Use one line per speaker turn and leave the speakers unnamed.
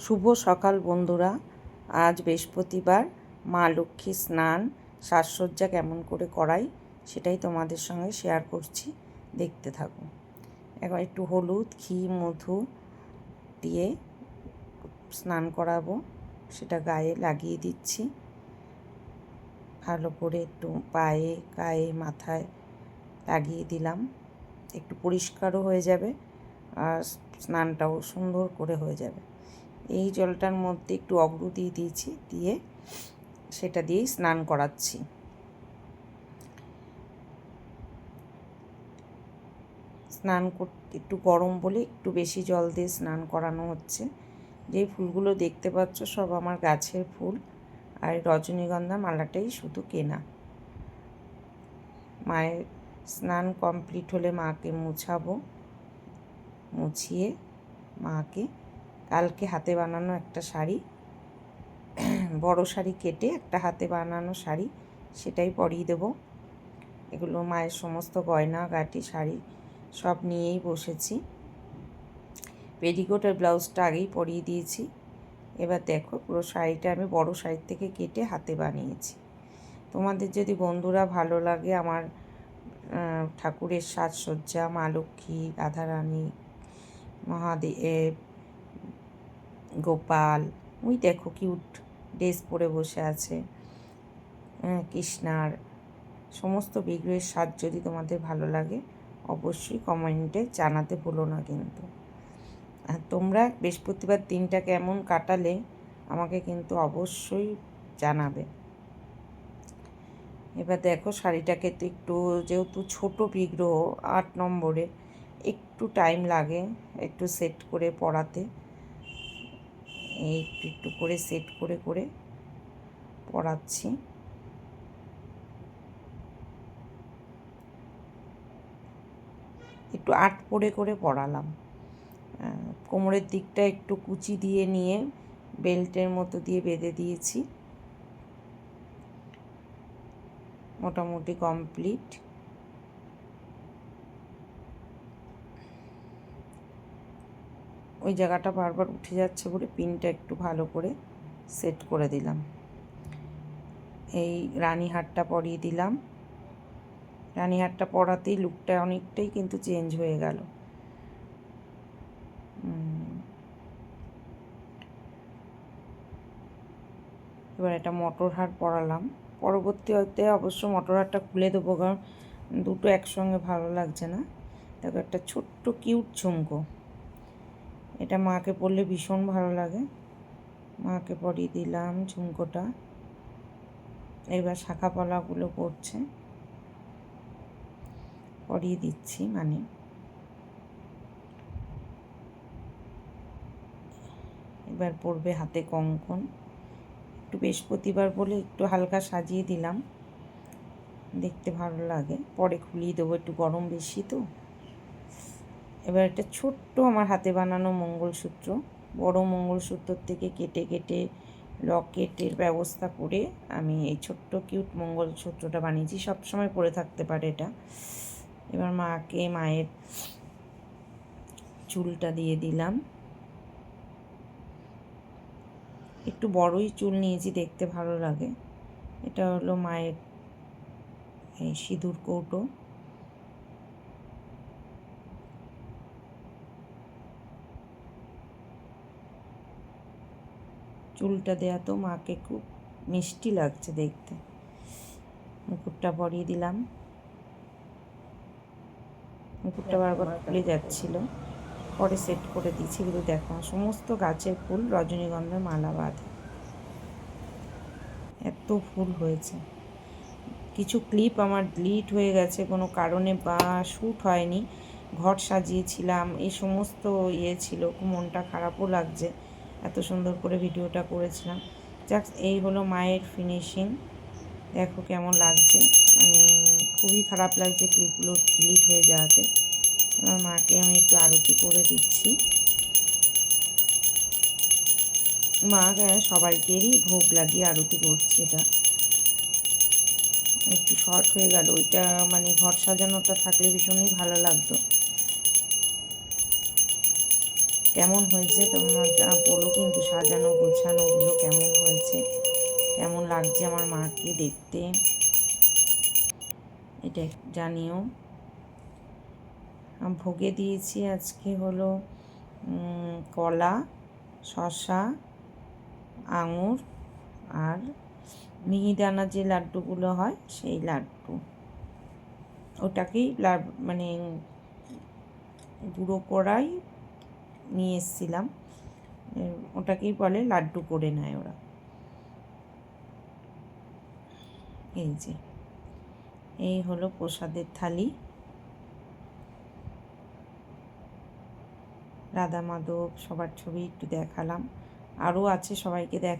শুভ সকাল বন্ধুরা। আজ বৃহস্পতিবার, মা লক্ষ্মী স্নান, সাজসজ্জা কেমন করে করাই সেটাই তোমাদের সঙ্গে শেয়ার করছি। দেখতে থাকো। এখন একটু হলুদ, ঘি, মধু দিয়ে স্নান করাবো, সেটা গায়ে লাগিয়ে দিচ্ছি। ভালো করে একটু পায়ে, গায়ে, মাথায় লাগিয়ে দিলাম। একটু পরিষ্কারও হয়ে যাবে আর স্নানটাও সুন্দর করে হয়ে যাবে। এই জলটার মধ্যে একটু অগ্রু দিয়ে দিয়েছি, দিয়ে সেটা দিয়েই স্নান করাচ্ছি। স্নান করতে একটু গরম বলে একটু বেশি জল দিয়ে স্নান করানো হচ্ছে। যেই ফুলগুলো দেখতে পাচ্ছ সব আমার গাছের ফুল, আর রজনীগন্ধা মালাটাই শুধু কেনা। মায়ের স্নান কমপ্লিট হলে মাকে মুছাবো, মুছিয়ে মাকে কালকে হাতে বানানো একটা শাড়ি, বড় শাড়ি কেটে একটা হাতে বানানো শাড়ি, সেটাই পরিয়ে দেবো। এগুলো মায়ের সমস্ত গয়না, গাটি, শাড়ি সব নিয়েই বসেছি। পেটিকোট আর ব্লাউজটা আগেই পরিয়ে দিয়েছি। এবার দেখো পুরো শাড়িটা আমি বড় শাড়ির থেকে কেটে হাতে বানিয়েছি। তোমাদের যদি বন্ধুরা ভালো লাগে আমার ঠাকুরের সাজসজ্জা, মা লক্ষ্মী, রাধারানী মহাদেব গোপাল, ওই দেখো কিউট ড্রেস পরে বসে আছে। কৃষ্ণার সমস্ত বিগ্রহের স্বাদ যদি তোমাদের ভালো লাগে, অবশ্যই কমেন্টে জানাতে ভুলো না কিন্তু। আর তোমরা বৃহস্পতিবার দিনটা কেমন কাটালে, আমাকে কিন্তু অবশ্যই জানাবে। এবার দেখো শাড়িটাকে তো একটু যেহেতু ছোট বিগ্রহ, আট নম্বরে, একটু টাইম লাগে একটু সেট করে পড়াতে একটু একটু করে সেট করে করে পড়াচ্ছি। একটু আট পরে করে পড়ালাম। কোমরের দিকটা একটু কুচি দিয়ে নিয়ে বেল্টের মতো দিয়ে বেঁধে দিয়েছি। মোটামুটি কমপ্লিট ওই জায়গাটা বারবার উঠে যাচ্ছে বলে পিনটা একটু ভালো করে সেট করে দিলাম। এই রানীহারটা পরিয়ে দিলাম। রানীহারটা পরাতেই লুকটা অনেকটাই কিন্তু চেঞ্জ হয়ে গেল। এবার এটা মটর হার পরালাম। পরবর্তী হতে অবশ্য মটর হারটা খুলে দেবো, কারণ দুটো একসঙ্গে ভালো লাগছে না। দেখো একটা ছোট্ট কিউট ঝুমকো। এটা মাকে পরলে ভীষণ ভালো লাগে। মাকে পরিয়ে দিলাম ঝুমকোটা। এবার শাখা পলাগুলো পড়ছে। পরিয়ে দিচ্ছি মানে। এবার পড়বে হাতে কঙ্কন। একটু বৃহস্পতিবার বলে একটু হালকা সাজিয়ে দিলাম। দেখতে ভালো লাগে। পরে খুলিয়ে দেবো, একটু গরম বেশি তো। এবার একটা ছোট্ট আমার হাতে বানানো মঙ্গলসূত্র, বড় মঙ্গলসূত্রর থেকে কেটে কেটে লকেটের ব্যবস্থা করে আমি এই ছোট্ট কিউট মঙ্গলসূত্রটা বানিয়েছি। সবসময় পরে থাকতে পারে এটা। এবার মাকে, মায়ের চুলটা দিয়ে দিলাম। একটু বড়ই চুল নিয়েছি, দেখতে ভালো লাগে। এটা হলো মায়ের, এই সিঁদুর কৌটো। চুলটা দেওয়া তো মাকে খুব মিষ্টি লাগছে দেখতে। মুকুটটা পরিয়ে দিলাম। মুকুটটা বারবার খুলে যাচ্ছিল। পরে সেট করে দিয়েছি। কিন্তু দেখো সমস্ত গাছের ফুল রজনীগন্ধার মালা বাঁধে। এত ফুল হয়েছে। কিছু ক্লিপ আমার ডিলিট হয়ে গেছে। কোনো কারণে বা শ্যুট হয়নি। ঘর সাজিয়েছিলাম। এই সমস্ত ইয়ে ছিল। মনটা খারাপও লাগছে। এত সুন্দর করে ভিডিওটা করেছিলাম। যাক, এই হলো মায়ের ফিনিশিং দেখো কেমন লাগছে। মানে খুবই খারাপ লাগছে ক্লিপগুলো ডিলিট হয়ে যাওয়াতে। আমার মাকে আমি একটু আরতি করে দিচ্ছি। মা সবাইকেরই ভোগ লাগিয়ে আরতি করছি এটা। একটু শর্ট হয়ে গেল। ওইটা মানে ঘর সাজানোটা থাকলে ভীষণই ভালো লাগতো। কেমন হয়েছে তোমরা বলো কিন্তু, সাজানো গোছানোগুলো কেমন হয়েছে? কেমন লাগছে আমার মাকে দেখতে? এটা জানিও। ভোগে দিয়েছি আজকে হলো কলা শশা আঙুর আর মিহিদানা যে লাড্ডুগুলো হয়, সেই লাড্ডু। ওটাকেই মানে গুঁড়ো করাই নিয়ে এসেছিলাম। ওটাকেই বলে লাড্ডু করে নেয় ওরা। এই যে, এই হলো প্রসাদের থালি। রাধা মাধব সবার ছবি একটু দেখালাম। আরও আছে সবাইকে দেখা